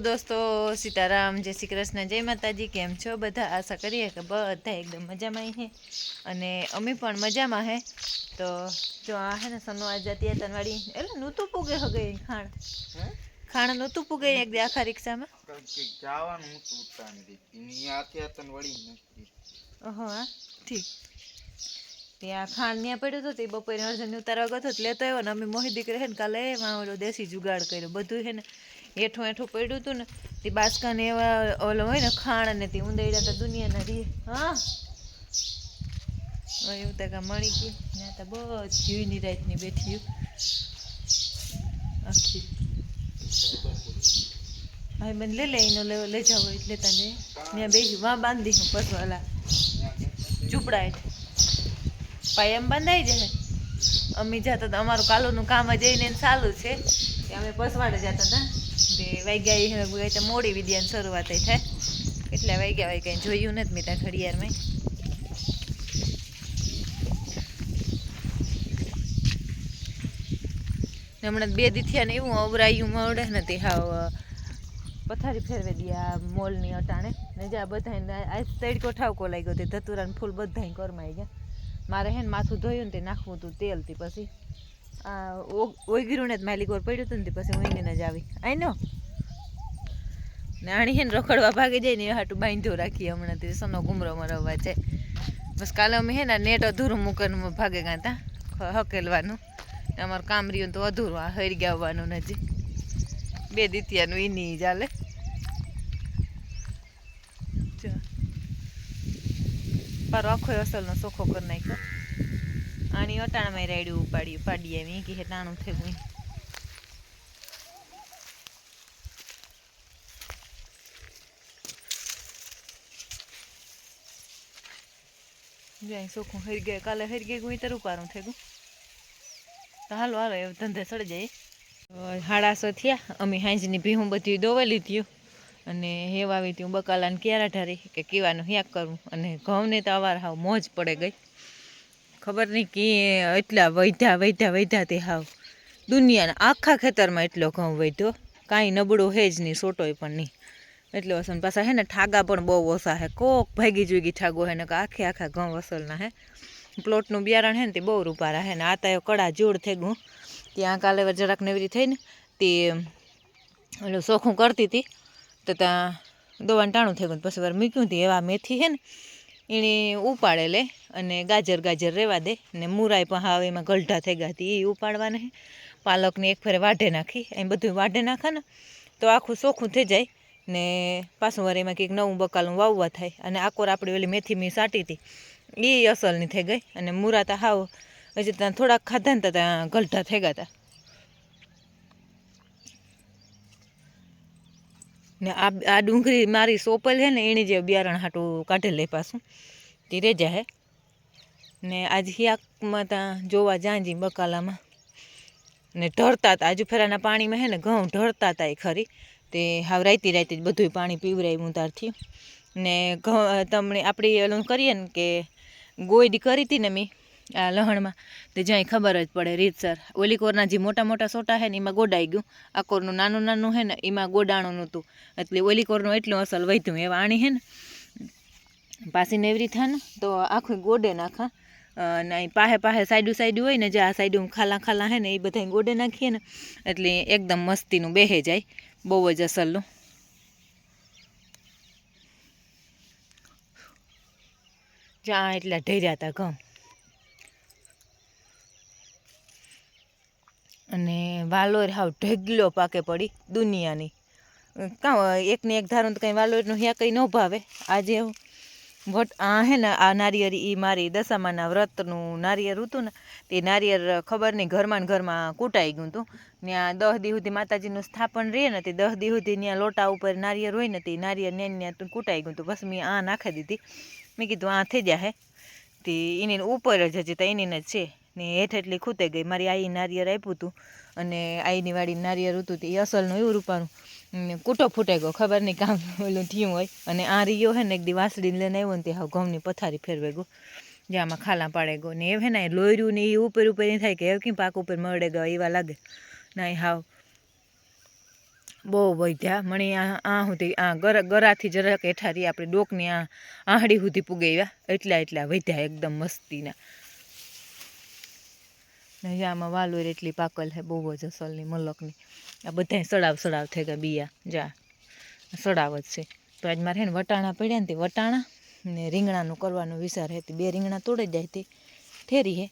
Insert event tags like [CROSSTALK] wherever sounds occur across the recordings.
દોસ્તો સીતારામ જય શ્રી કૃષ્ણ જય માતાજી કેમ છો? બધા આશા કરીએ કે બધા એકદમ મજામાં હે. અને અમે પણ મજામાં હે. તો જો આ હે ને સનો આજ જતી તનવાડી. એટલે નહોતું પૂગે હગે ખાણ. ખાણ નહોતું પૂગે એક દી આખા રિક્ષામાં? જવાનું હતું એની હાથે હાથે વળી ઓહો હા. ઠીક. ત્યાં ખાંડ ત્યાં પડ્યું હતું તે બપોરે અર્જન ઉતારવા ગયો હતો તો લેતો આવ્યો ને અમે મોહી દીકરી હે ને કાલે એમાં ઓલો દેશી જુગાડ કર્યો. બધું હે ને હેઠું હેઠું પડ્યું હતું ને, તે બાસકાને એવા ઓલો હોય ને ખાણ અને તે ઊંદાડ્યા તો દુનિયાના રી, હા? એવું તો કાં મળી ગયું. ત્યાં તો બધી નિરાતની બેઠી આખી. ભાઈ મને લઈ લે, એનો લેવો લઈ જાવ એટલે તને. ત્યાં બેસી વાં બાંધી હું પસવાલા ચૂપડા એટલે એમ બંધાઈ જશે અમે જતા હતા અમારું કાલુનું કામ જઈને સારું છે. અમે પસવાડે જતા હતા વાગ્યા એ તો મોડી વિદ્યાની શરૂઆત થાય. એટલે વાગ્યા હોય કંઈ જોયું નથી મેં ત્યાં ઘડિયાળમાં. હમણાં બે દી થયા ને એવું અવરાયું મળે નથી. હાવ પથારી ફેરવે દી આ મોલની અટાણે. ને જ્યાં બધા આ તડકો ઠાવકો લાગ્યો તે ધતુરાને ફૂલ બધા કરમાઈ ગયા. મારે હે ને માથું ધોયું ને તે નાખવું હતું તેલથી પછી. ઓગીરું ને જ માલિક ઓર પડ્યું હતું ને પછી ઉઈને જ આવી. આઈ નો. ને આણી હે ને રખડવા ભાગી જાય ને એ હાટું બાંધ્યો રાખીએ હમણાં તે સનો ગુમરો મરવવા છે. બસ કાલે અમે હે ને નેટ અધૂરું મૂકીને ભાગે ગાતા હકેલવાનું. અમારું કામ રહ્યું તો અધૂરું, આ હરી આવવાનું નજી બે દીતિયાનું એની ચાલે. પારો આખો અસલનો સોખો કરી નાખ્યો. આની અટાણામાં રાયડું ઉપાડ્યું પાડી એમ કે ટાણું થયું જાય સોખું હરી ગયા, કાલે હરી ગુઈ તર ઉપારું થઈ ગયું તો હાલો હાલો એવું ધંધે સડી જાય. હાડાસો થયા, અમે હાંજની ભીહું બધી દોવેલી લીધી અને હેવા આવી હતી બકાલાને ક્યારે ઢારી, કે કીવાનું હેક કરવું અને ઘઉંને તો અવાર હાવ મોજ પડે ગઈ. ખબર નહીં કે એટલા વૈધા વૈધા વૈધા તે હાવ. દુનિયાના આખા ખેતરમાં એટલો ઘઉં વૈધો કાંઈ નબળો હે જ નહીં, સોટોય પણ નહીં. એટલો વસન પાછા હે ને ઠાગા પણ બહુ ઓછા હે. કોક ભાગી જોગી ઠાગો હે ને કે આખે આખા ઘઉં વસલના હે. પ્લોટનું બિયારણ હે ને તે બહુ રૂપારા હે ને આ તો કડા જોડ થઈ ગયું. ત્યાં કાલે જરાક નેવરી થઈ ને તે, ઓલું સોખું કરતી હતી તો ત્યાં દોવાનું ટાણું થઈ ગયું પછી વાર મૂક્યું હતી એવા મેથી હે ને એણે ઉપાડે લે અને ગાજર ગાજર રહેવા દે ને મુરાઈ પણ હાવ એમાં ગલઢા થઈ ગયા હતી એ ઉપાડવાના પાલકને એક ફેરે વાઢે નાખી, એમ બધું વાઢે નાખે ને તો આખું ચોખ્ખું થઈ જાય ને પાછું વાર એમાં કંઈક નવું બકાલું વાવવા થાય અને આકોર આપણી ઓલી મેથી મી સાટી હતી એ અસલની થઈ ગઈ અને મુરા તો હાવ હજી ત્યાં થોડાક ખાધા ને ત્યાં ગલઢા થઈ ગયા હતા ને આ આ ડુંગળી મારી સોપલ છે ને, એણે જે બિયારણ હાટું કાઢે લે પાછું. તે રેજા હે. ને આજ હિયાકમાં ત્યાં જોવા જાંજી બકાલામાં. ને ઢળતા હતા આજુ ફેરાના પાણીમાં હે ને, ઘઉં ઢળતા હતા એ ખરી. તે હાવ રાયતી રાયતી જ બધું પાણી પીવરાયું તારથી. ને ઘઉં તમને આપણે એલું કરીએ ને કે ગોયડી કરી હતી ને મેં. આ લહણમાં. તે જ્યાં ખબર જ પડે રીતસર ઓલી કોરના જે મોટા મોટા સોટા હે ને, એમાં ગોડાઈ ગયું. આ કોરનું નાનું નાનું છે ને, એમાં ગોડાણું નહોતું. એટલે ઓલી કોરનું એટલું અસલ વધ્યું. એવા આણી છે ને પાસી નેવરી થાય ને તો આખું ગોડે નાખા. અને અહીં પાહે પાહે સાઈડું સાઈડું હોય ને, જે આ સાઈડું ખાલા ખાલા હે ને એ બધા ગોડે નાખીએ ને, એટલે એકદમ મસ્તીનું બેહે જાય. બહુ જ અસલનું. જ્યાં એટલા ઢેર્યા હતા ઘઉં અને વાલોર હાવ ઢગલો પાકે પડી દુનિયાની. કાં, એકને એક ધારું તો કંઈ વાલોરનું હ્યા કંઈ ન ભાવે. આજે વટ, આ હે ને, આ નારિયેર એ મારી દશામાના વ્રતનું નારિયેર હતું ને, તે નારિયેર ખબર નહીં, ઘરમાં ને ઘરમાં કૂટાઈ ગયું હતું. ત્યાં દહ દી માતાજીનું સ્થાપન રહે ને, તે દહ દી ત્યાં લોટા ઉપર નારિયેર હોય ને, તે નારિયેર ને ત્યાં કૂટાઈ ગયું હતું. બસ મેં આ નાખી દીધી. મેં કીધું, આ થઈ જાય તે એની ઉપર જ હજી તો એની જ છે. ને હેઠ એટલી ખૂતે ગઈ. મારી આઈ નારિયેર આપ્યું હતું અને આઈની વાળી નારિયેર હતું તે અસલનું એવું રૂપાનું કૂટો ફૂટે ગયો ખબર નહીં કામ ઓલું થયું હોય. અને આ રીયો હે ને એક દી વાસળીને લઈને આવ્યો ને તે હાવ ઘઉંની પથારી ફેરવે ગયો જે આમાં ખાલા પાડે ગયો ને એ હે ને લોયરું ને એ ઉપર ઉપર એ થાય કે એ કેમ પાક ઉપર મળે ગયો એવા લાગે. ના હાવ બહુ વધ્યા મણી આ આ સુધી આ ગર, ગરાથી જરાક હેઠારી આપણે ડોકની આ આહડી સુધી પુગાવ્યા. એટલા એટલા વધ્યા એકદમ મસ્તીના. ને આમાં વાલોર એટલી પાકલ છે બહુ જ અસલની, મલકની. આ બધાય સડાવ સડાવ થઈ ગયા બિયા. જા, સડાવ જ છે. તો આજ મારે ને વટાણા પડ્યા ને તે વટાણા ને રીંગણાનું કરવાનો વિચાર હતી બે રીંગણા તોડી જાય તે ઠેરી હે.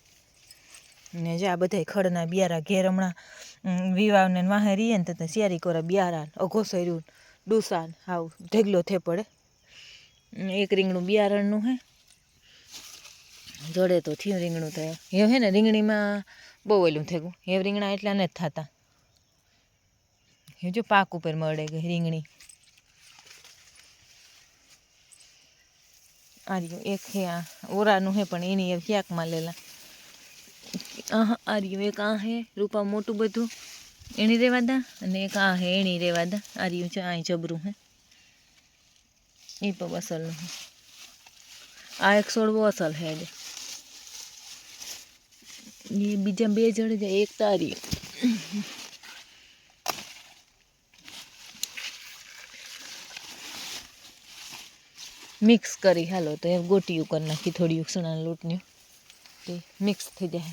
ને જા બધાય ખડના બિયારા ઘેર હમણાં વિવાહ ને વાહે રહીએ ને તો શિયારી કોરા બિયારા અઘો સર્યું ડૂસાન હાવ ઢેગલો થે પડે. એક રીંગણું બિયારણનું હે જોડે તો થયું રીંગણું તો. એ હે ને રીંગણીમાં બહુ ઓલું થઈ ગયું એ રીંગણા એટલા નથી થતા. એ જો પાક ઉપર મળે ગઈ રીંગણી. આ રહ્યું એક હે આ ઓરાનું હે પણ એની એ ક્યાંકમાં લેલા આ રહ્યું એક આ હે રૂપા મોટું બધું. એની રેવા દા અને એક આ હે એની રેવા દા આ રહ્યું છે આ જબરું હે. એ પણ અસલનું હે. આ એક સોળવો અસલ હે જે એ બીજા બે જણ જાય એક તારી. મિક્સ કરી, હાલો, તો એ ગોટીયું કરી નાખી થોડી ઉસણા લોટની. તે મિક્સ થઈ જાય.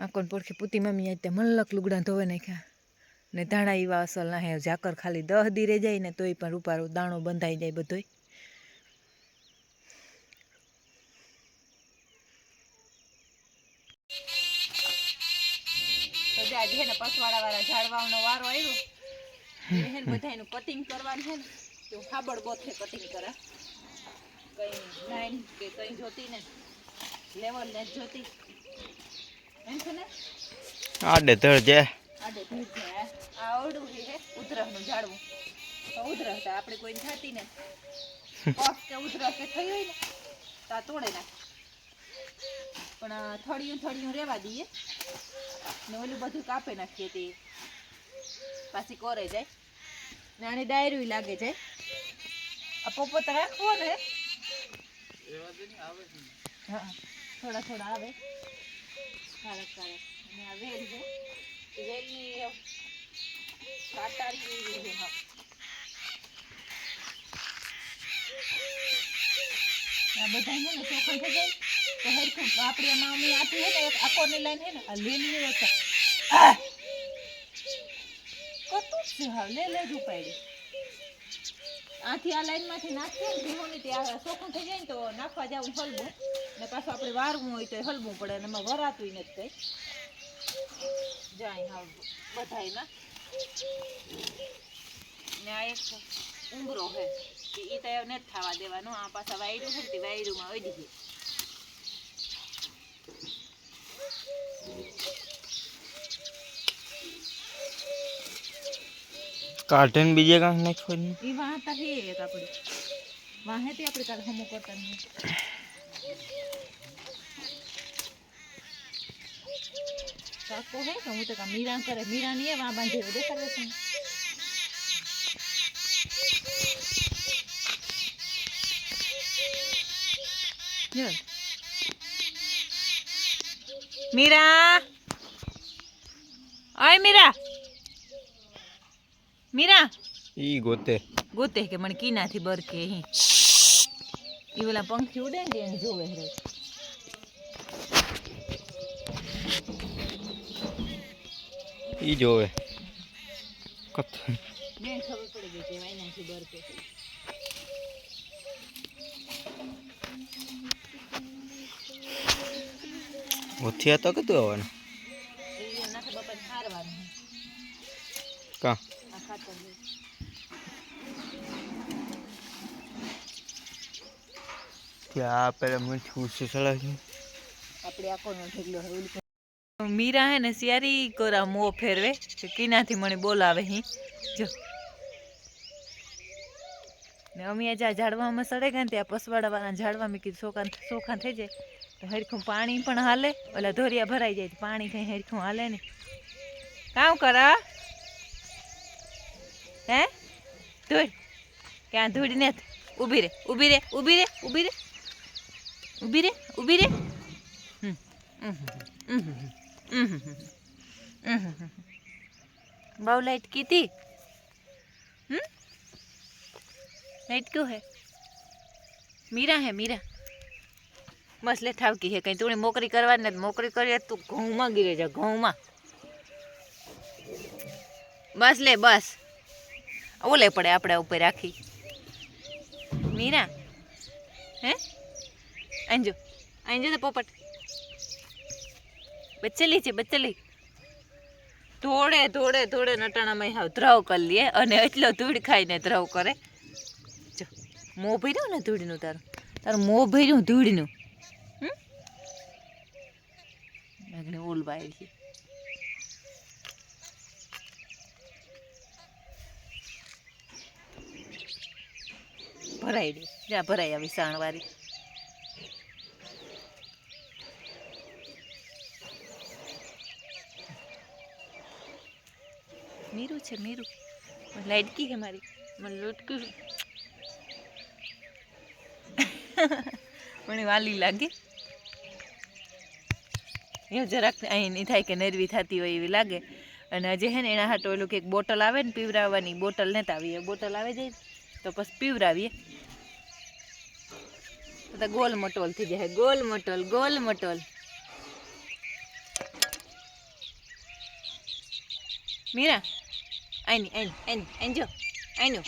આકોન પડખે પૂતી મમ્મી આજે મલક લુગડા ધોવે નાખ્યા. ને ધાણા એવા અસલ ના હે ઝાકર ખાલી દહ દીરે જાય ને તોય પણ રૂપારો દાણો બંધાઈ જાય બધોય તો આજે હે ને વાળા વારો આવ્યો. હે બધા એનું કટિંગ કરવાનું છે ને. તો ખાબડ બોથે કટિંગ કરે. કઈ લાઈન કે કઈ જોતી ને. લેવલ ને જોતી. એમ છે ને? આડે ધડ જાય આડે ધીર છે. આ ઓડું છે હે ઉધરસનું ઝાડવું. તો ઉધરસ આપણે કોઈને થતી ને. પગ કે ઉધરસ કે થઈ હોય ને તો આ તોડે નાખે. પણ થળિયું થળિયું રહેવા દઈએ. ને ઓલું બધું કાપે નાખીએ તે. પાછી કોરે જાય. ને આની ડાયરું લાગે જાય આ પોપો તો રાખવો ને હા. થોડા થોડા આવે. કાળક કાળક અને આ વેલ છે. એ વેલની કાટારી એવી છે, હા. આ બધા છે ને ચોખ્ખું થઈ જાય. તો હરખું આપણી આમાં અમે આપી હે ને, એક આકોરની લાઈન હે ને, આ લીલી ઓછા આ જ છે હા લે લે જ ઉપાડી આથી આ લાઈનમાંથી નાખીએ ને ભીહોની ત્યાં ચોખ્ખું થઈ જાય ને તો નાખવા જાવ હલવું. ને પાછું આપણે વારવું હોય તો હલવું પડે અને એમાં વરાતું નથી કઈ. જાય હા બધાયમાં ને. આ એક ઉંબરો હે. એ તો નથી થવા દેવાનો. આ પાછા વાયરું છે ને તે વાયરુંમાં વધી ગઈ કાઢે ને બીજે કાંઈ નાખ્યો ને? એ વાહતા હે એક આપણી. વાહે તે આપણે કાલ હમું કરતા નહીં. કાકો હે કે હું તો કા મીરા કરે. મીરા ની એ વાં બાંધી દેખાડે છે. મીરા. અય મીરા. મીરા? ઈ ગોતે. ગોતે કે મને કીનાથી બર કે અહીં એ ઓલા પંખી ઉડે ને એને જોવે રે ઈ જોવે. કત ને ખબર પડી ગઈ કે વાયનાથી બર કે હોથિયા તો કીધું આવવાનું એ નાખે બપોર હારવાનું કા આ ખાતર લે. ત્યાં પેલા મીઠું ઉસે ચડાવ્યું આપણે આખો નો ઢગલો હે ઓલી મીરા હે ને સિયારી કોરા મો ફેરવે કે કીનાથી મને બોલાવે હી. જો. ને અમે આજે આ ઝાડવામાં સડે ગયા ત્યાં પસવાડાવાળા ઝાડવા મેં કીધું સોખા સોખા થઈ જાય. તો હરખું પાણી પણ હાલે ઓલા ધોરિયા ભરાઈ જાય પાણી કઈ હરખું હાલે ને કામ કરા? હે? ધોડ ક્યાં ધોડ ને? ઊભી રે ઊભી રે ઊભી રે ઊભી રે. ઊભી રે ઊભી રે. બહુ લાઈટ કીધી. લાઈટ ક્યુ હે? મીરા હે, મીરા. બસ લે, થાવકી હે, કઈ તું મોકરી કરવા ને મોકરી કરી તું ઘઉંમાં ગીરે જા ઘઉંમાં. બસ લે, બસ. ઓલે પડે આપણે ઉપર રાખી. મીરા, હે? અંજો અંજો તો પોપટ. બચેલી છે બચેલી ધોળે ધોળે ધોળે નટાણામાં હાવ ધ્રવ કરી લે અને એટલો ધૂળ ખાઈને ધ્રવ કરે. જો, મોં ભર્યું ને ધૂળનું તારું? તારું મોં ભર્યું ધૂળનું? હમ? ઓલ ઓલવાય છે. ભરાઈ દે. જ્યાં ભરાઈ આવી સાણવારી. મીરું છે મીરું. હે મારી. મને લૂટકું મને વાલી લાગે. એ જરાક અહીં નહીં થાય કે નરવી થતી હોય એવી લાગે. અને હજી હે ને એના હાટો ઓલું કંઈક બોટલ આવે ને પીવરાવવાની બોટલ નતા આવીએ. બોટલ આવે જાય તો પછી પીવરાવીએ. તો ગોલ મટોલ થઈ જાય. ગોલ મટોલ ગોલ મટોલ. મીરા આઈની આઈની આઈની આઈની જો આઈનું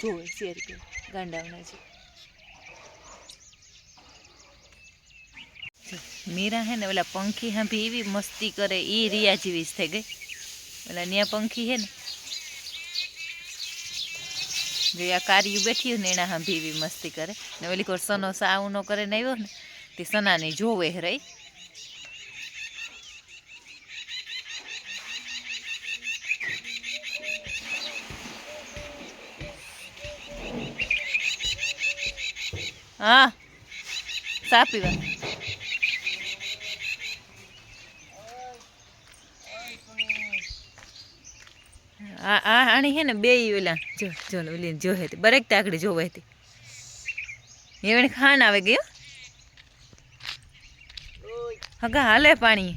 જોવે શેર કે ગાંડાવના છે. મીરા હે ને, ઓલા પંખી હાંભી એવી મસ્તી કરે, એ રિયા જેવી જ થઈ ગઈ. ઓલા ન્યા પંખી હે ને. જે, આ કાર્યું બેઠી ને, એના હાંભી એવી મસ્તી કરે. ને ઓલી કોર સનો સાવ નો કરે ને આવ્યો ને, તે સનાને જોવે રહી. હા. સા પીવા. આ આણી હે ને બે ઓલા, જો જો, ઓલી જોહે બરેક તાકડી જોવે હતી એવણે ખાન આવે ગયો? હગા હાલે પાણી.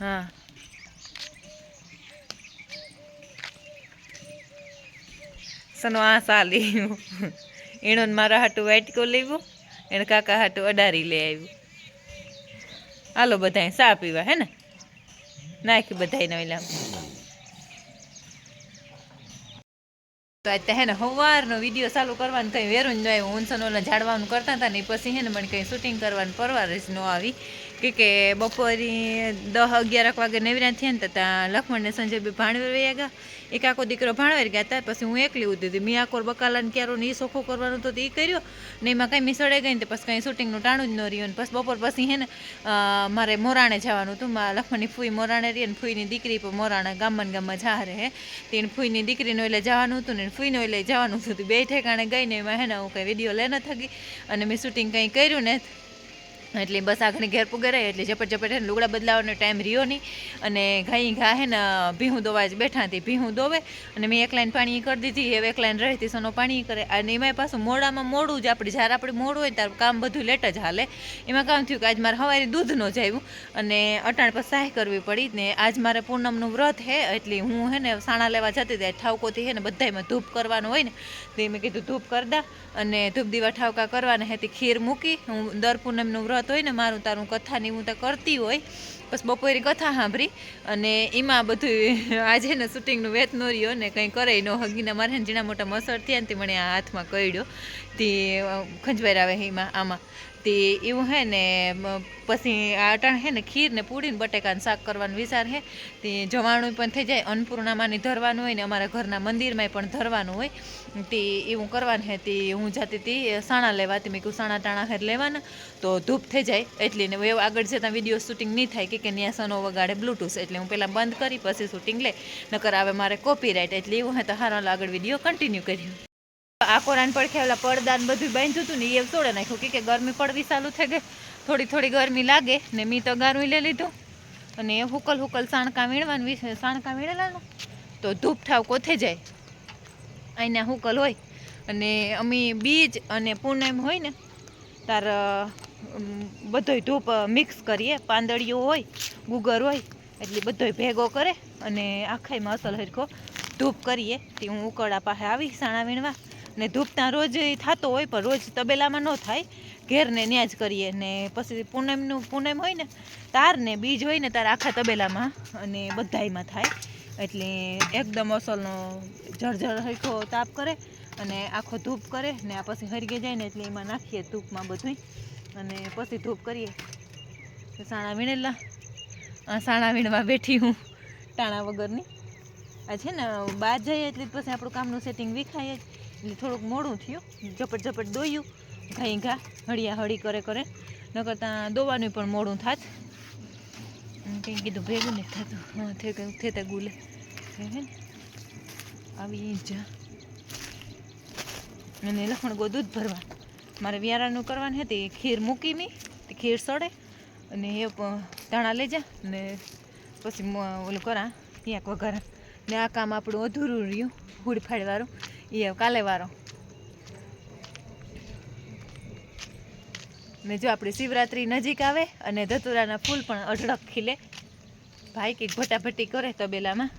હા. સનો આ સાલી. એનો મારા હાટું વાટકો લેવું એને કાકા હાટું અડારી લઈ આવ્યું હાલો બધા સા પીવા હે ને નાખી બધાય ઓલા તો અત્યારે હે ને સવારનો વીડિયો ચાલુ કરવાનું કંઈ વેરું જ ન આવ્યું ઊંસન ઓલા ઝાડવાનું કરતા હતા ને પછી હે ને મને કંઈ શૂટિંગ કરવાનું પરવાર જ ન આવી કે કે બપોરે દસ અગિયાર વાગે નવરા થયા ને તો ત્યાં લખમણ ને સંજય બી ભાણવેર વયા ગયા. એક આખો દીકરો ભાણવેર ગયા હતા, પછી હું એકલી ઉધી હતી. મેં આકોર બકાલાને ક્યારો ને એ સોખો કરવાનું તો એ કર્યો ને એમાં કંઈ મિસળે ગઈ ને તો પછી કંઈ શૂટિંગનું ટાણું જ ન રહ્યું ને પછી બપોર પછી હે ને મારે મોરાણે જવાનું હતું. મારા લખમણની ફૂઈ મોરાણે રહી ને ફૂઈની દીકરી પણ મોરાણા ગામમાં ગામમાં જા રહે તેને ફૂઈની દીકરીનો એટલે જવાનું હતું ને ફૂઈને એટલે જવાનું હતું બે ઠેકાણે ગઈ ને એમાં હે ને હું કંઈ વીડિયો લે ન થકી અને મેં શૂટિંગ કંઈ કર્યું ને એટલે બસ આખને ઘેર પુગે એટલે ઝપટ ઝપટ હે ને લુગડા બદલાવાનો ટાઈમ રહ્યો નહીં. અને ઘાઈ ઘા હે ને, ભીહું દોવા જ બેઠા હતી, ભીહું દોવે અને મેં એક લાઈન પાણી કરી દીધી હવે એક લાઈન રહેતી સનો પાણી કરે. અને એમાંય પાછું મોડામાં મોડું જ આપણે જ્યારે આપણે મોડું હોય ત્યારે કામ બધું લેટ જ હાલે. એમાં કામ થયું કે આજ મારે સવારે દૂધ ન જાયું અને અટાણ પર સહાય કરવી પડી ને આજ મારે પૂનમનું વ્રત હે, એટલે હું હે ને સાણા લેવા જતી હતી ઠાવકોથી હે ને બધાયમાં ધૂપ કરવાનું હોય ને, તે મેં કીધું ધૂપ કર દા. અને ધૂપ દીવા ઠાવકા કરવાના હતી ખીર મૂકી, હું દર પૂનમનું વ્રત હોય ને, મારું તારું કથાની હું તો કરતી હોય. બસ બપોરે કથા સાંભળી અને એમાં બધું [LAUGHS] આજે ને શૂટિંગનું વેત નો રહ્યો ને કંઈ કરે ન હગીને મારે જીણા મોટા મસર થયા ને તે મને આ હાથમાં કર્યો. તે ખંજવાઈ આવે એમાં, આમાં. તે એવું હે ને પછી અટાણ હે ને, ખીર ને પૂરી બટેકાનું શાક કરવાનું વિચાર હે. તે જવાણું પણ થઈ જાય અન્નપૂર્ણામાંની ધરવાનું હોય ને, અમારા ઘરના મંદિરમાં પણ ધરવાનું હોય. તે એવું કરવાનું હે, તે હું જાતી હતી સાણા લેવા તે મેં કહ્યું સાણા ટાણા હેર લેવાના, તો ધૂપ થઈ જાય એટલે ને એવું આગળ જતાં વીડિયો શૂટિંગ નહીં થાય કે કે ત્યાં સનો વગાડે બ્લૂટૂથ એટલે હું પહેલાં બંધ કરી, પછી શૂટિંગ લે. નકર આવે મારે કોપીરાઇટ એટલે એવું હે, તો હારો આગળ વીડિયો કન્ટિન્યુ કર્યું આ કોરાન પડખે ઓલા પડદા ને બધું બાંધ્યું હતું ને એ તોડે નાખ્યું. કે ગરમી પડવી ચાલુ થઈ ગઈ. થોડી થોડી ગરમી લાગે ને મી તો ગારું લઈ લીધું. અને હુકલ હુકલ સાણકા વીણવાનું સાણકા વીણેલાનું. તો ધૂપ ઠાવ કોથે જાય? અહીંના હુકલ હોય. અને અમે બીજ અને પૂનમ હોય ને, તાર બધોય ધૂપ મિક્સ કરીએ. પાંદડીઓ હોય, ગુગર હોય, એટલે બધોય ભેગો કરે. અને આખાઈમાં અસલ હરખો ધૂપ કરીએ. તે હું ઉકળા પાસે આવી સાણા વીણવા. ને ધૂપ ત્યાં રોજ થતો હોય, પણ રોજ તબેલામાં ન થાય. ઘેરને ન્યા જ કરીએ ને પછી પૂનમનું, પૂનમ હોય ને, તારને બીજ હોય ને, તાર આખા તબેલામાં અને બધાયમાં થાય. એટલે એકદમ અસલનો જળજળ હરખો તાપ કરે અને આખો ધૂપ કરે ને આ પછી હરગે જાય ને એટલે એમાં નાખીએ ધૂપમાં બધું અને પછી ધૂપ કરીએ. સાણા વીણેલા. આ સાણા વીણવા બેઠી હું ટાણા વગરની. આ છે ને, બહાર જઈએ એટલે પછી આપણું કામનું સેટિંગ વિખાય જ. એટલે થોડુંક મોડું થયું. ઝપટ ઝપટ દોયું. ઘાઈ ઘા, હળિયા હળી કરે કરે. ન કરતાં દોવાનું પણ મોડું થાત. કંઈ કીધું ભેગું નહીં થતું. હા થેતા ગુલે. હે ને? આવી જા અને લખણ ગો દૂધ ભરવા મારે વ્યારાનું કરવાનું હતી ખીર મૂકી મી, તે ખીર સડે. અને એ ધાણા લઈ જા ને પછી ઓલું કરા ક્યાંક વઘારા. ને આ કામ આપણું અધૂરું રહ્યું હુડ ફાડવાળું એ કાલે વારો ને જો આપણી શિવરાત્રી નજીક આવે અને ધતુરાના ફૂલ પણ અઢળક ખીલે, ભાઈ કંઈક ભટાભટી કરે તબેલામાં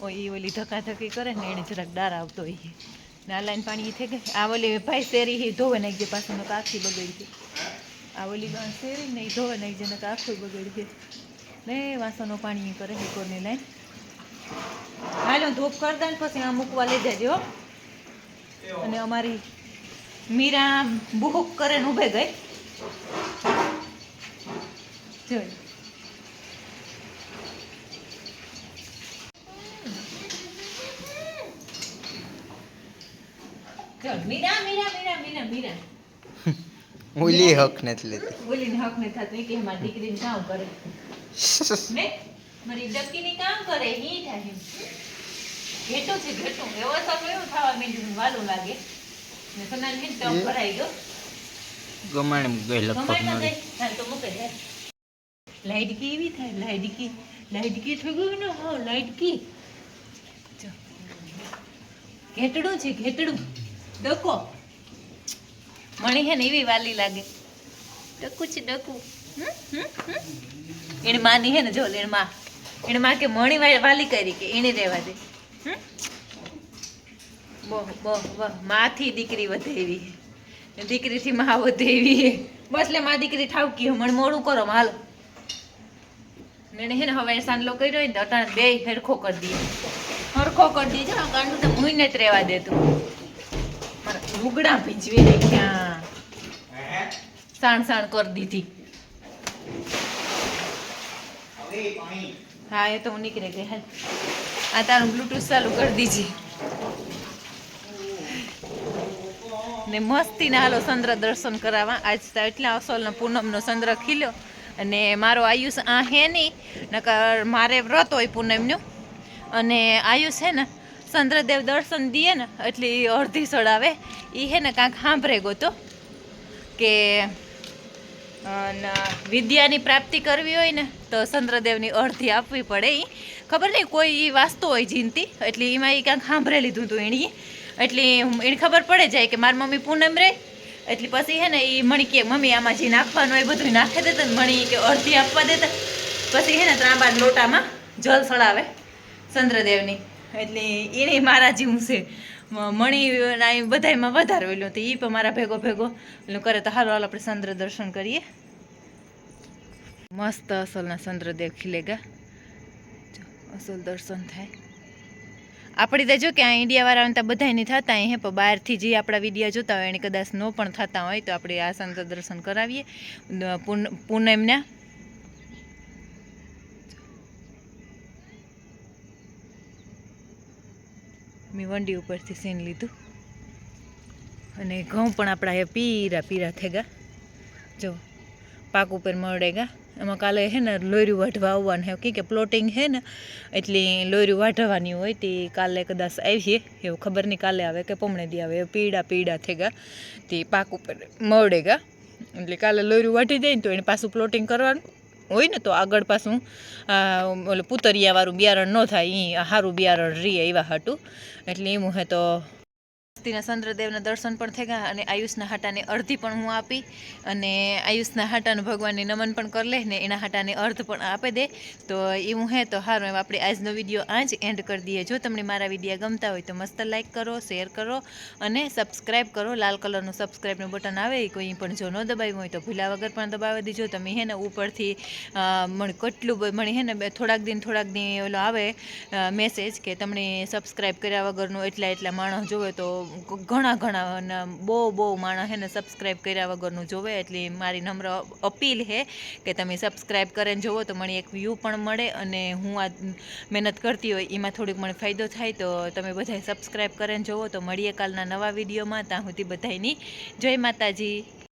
ઓ એ ઓલી ધકાધકી કરે ને એને જરાક ડાર આવતો હોય. ને આ લાઈન પાણી થઈ ગઈ. આ ઓલી ભાઈ શેરી હી ધોવે નાખી દે પાછું નકા બગડી ગઈ આ ઓલી શેરી ને ઈ ધોવે નાખી દે નકા બગડી ગઈ. ને વાસણનું પાણી કરે હિકોરની લાઈન. હાલો ધૂપ કરી દે પછી આ મૂકવા લઈ જજો અને અમારી મીરા બુહુક કરે ને ઊભે ગઈ. જોઈ. મીરા મીરા મીરા મીરા મીરા. [LAUGHS] ઓલી હક નથી લેતી બોલીને હક ને થતું. કે મારી દીકરીને કામ કરે. [LAUGHS] ને મારી ડક્કીની કામ કરે ઈ થાય ઘેટું છે ઘેટું. એવો સમય એવું થવા માંડ્યું વાલું લાગે. ને સનાન હિન ટમ ભરાઈ ગયો. ગમાણ ગઈ લગભગ મારી. તો મૂકે દે. લાઈટકી એવી થાય? લાઈટકી લાઈટકી થઈ ગયું ને હા લાઈટકી જો. ઘેટડું છે ઘેટડું. ડકો. મણી હે ને એવી વાલી લાગે. ડકું છે ડકું? એની માની હે ને જો એની માં એની માં કે મણી વાલી કરી કે એને રહેવા દે. માથી દીકરી વધે એવી ને દીકરીથી મા વધે એવી હે. બસ લે, મા દીકરી ઠાવકી મને મોડું કરો હાલ. એને હે ને હવે સાંજલો કર્યો ને અટાણ બે હરખો કરી દઈએ. હરખો કરી દીજો ગાંડું તો ભૂઈને જ રહેવા દેતું. લુગડા ભીંજવી ને ક્યાં સાણ સાણ કરી દીધી. હા, એ તો હું નીકળી ગઈ. હાલ. આ તારું બ્લૂટૂથ ચાલુ કરી દીજી. ને મસ્તીના હાલો ચંદ્ર દર્શન કરાવવા. આજ તો એટલા અસલનો પૂનમનો ચંદ્ર ખીલ્યો. અને મારો આયુષ આ હે નહીં, નકર મારે વ્રત હોય પૂનમનું. અને આયુષ હે ને, ચંદ્રદેવ દર્શન દીએ ને, એટલે અડધી સડાવે એ હે ને કાંઈક સાંભળે ગોતો. કે અન વિદ્યાની પ્રાપ્તિ કરવી હોય ને, તો ચંદ્રદેવની અડધી આપવી પડે એ ખબર નહીં, કોઈ એ વાસ્તુ હોય જીનતી, એટલે એમાં એ ક્યાંક સાંભળે લીધું હતું એણીએ એટલે એને ખબર પડે જાય કે મારી મમ્મી પૂનમ રે, એટલે પછી હે ને એ મણી કે, મમ્મી, આમાં જે નાખવાનું હોય બધું નાખી દેતા ને મણી કે અડધી આપવા દેતા પછી હે ને ત્રાંબા લોટામાં જલ સળાવે ચંદ્રદેવની. એટલે એને મારા જેવું છે. મ- મણી ના ઈ બધાયમાં વધારે તો એ પણ મારા ભેગો ભેગો. એટલે કરે તો હાલો, હાલ આપણે ચંદ્ર દર્શન કરીએ. મસ્ત અસલના ચંદ્રદેવ ખીલેગા જો, અસલ દર્શન થાય. આપણે તો જો કે આ ઇન્ડિયાવાળાને તો બધાય નહીં થતા અહીં, હે, પણ બહારથી જે આપણા વિડીયા જોતા હોય, એને કદાચ ન પણ થતા હોય, તો આપણે આ સંત દર્શન કરાવીએ. પૂનમના મેં વંડી ઉપરથી સીન લીધું. અને ઘઉં પણ આપણા એ પીરા પીરા થેગા જો, પાક ઉપર મળેગા એમાં કાલે હે ને લોર્યું વાઢવા આવવાનું હે. કે કે પ્લોટિંગ હે ને, એટલે લોર્યું વાઢવાની હોય તે કાલે કદાચ આવીએ. એવું ખબર નહીં કાલે આવે કે પમણે દી આવે. પીડા પીડા થેગા તે પાક ઉપર મળેગા એટલે કાલે લોર્યું વાઢી દે ને તો એને પાછું પ્લોટિંગ કરવાનું. હોય ને, તો આગળ પાછું ઓલું પુતરિયાવાળું બિયારણ ન થાય એ સારું બિયારણ રીએ એવા હાટું. એટલે એમ હે તો હસ્તીના ચંદ્રદેવના દર્શન પણ થઈ ગયા અને આયુષના હાટાની અર્ધી પણ હું આપી અને આયુષના હાટાનું ભગવાનને નમન પણ કરી લે ને એના હાટાને અર્ધ પણ આપી દે. તો એવું હે તો સારું એમ આપણે આજનો વીડિયો આ જ એન્ડ કરી દઈએ. જો તમને મારા વીડિયો ગમતા હોય તો મસ્ત લાઈક કરો શેર કરો અને સબસ્ક્રાઈબ કરો. લાલ કલરનું સબસ્ક્રાઈબનું બટન આવે કોઈ પણ જો ન દબાવ્યું હોય તો ભૂલા વગર પણ દબાવી દીજો. તમે હે ને ઉપરથી મને કેટલું મને હે ને થોડાક દિન થોડાક દિન ઓલો આવે મેસેજ કે તમને સબસ્ક્રાઈબ કર્યા વગરનું એટલા એટલા માણસ જોવે તો ઘણા ઘણા બહુ બહુ માણસ હે ને સબસ્ક્રાઈબ કર્યા વગરનું જોવે, એટલે મારી નમ્ર અપીલ છે કે તમે સબસ્ક્રાઈબ કરીને જોવો તો મને એક વ્યૂ પણ મળે અને હું આ મહેનત કરતી હોય એમાં થોડીક મને ફાયદો થાય તો તમે બધાય સબસ્ક્રાઈબ કરીને જોવો તો મળીએ કાલના નવા વિડીયોમાં ત્યાં સુધી બધાયની જય માતાજી.